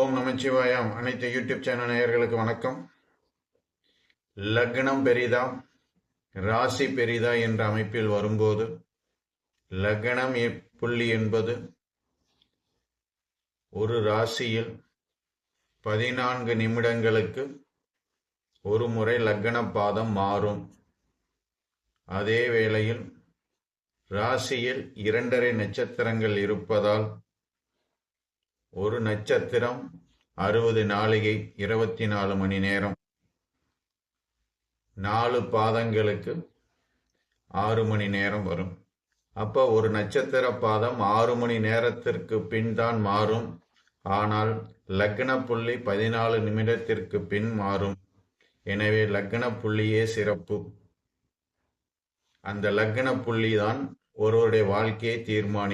ஓம் நமச்சிவாயம் அனைத்து YouTube channel நேயர்களுக்கு வணக்கம். லக்னம் பெரிதா ராசி பெரிதா என்ற அமைப்பில் வரும்போது லக்னம் புள்ளி என்பது ஒரு ராசியில் பதினான்கு நிமிடங்களுக்கு ஒரு முறை லக்ன பாதம் மாறும். அதே வேளையில் ராசியில் இரண்டரை நட்சத்திரங்கள் இருப்பதால் ஒரு நட்சத்திரம் அறுபது நாளிகை இருபத்தி நாலு மணி நேரம். நாலு பாதங்களுக்கு ஆறு மணி நேரம் வரும். அப்போ ஒரு நட்சத்திர பாதம் ஆறு மணி நேரத்திற்கு பின் தான் மாறும். ஆனால் லக்ன புள்ளி பதினாலு நிமிடத்திற்கு பின் மாறும். எனவே லக்ன புள்ளியே சிறப்பு. அந்த லக்ன புள்ளி தான் ஒருவருடைய வாழ்க்கையை தீர்மானி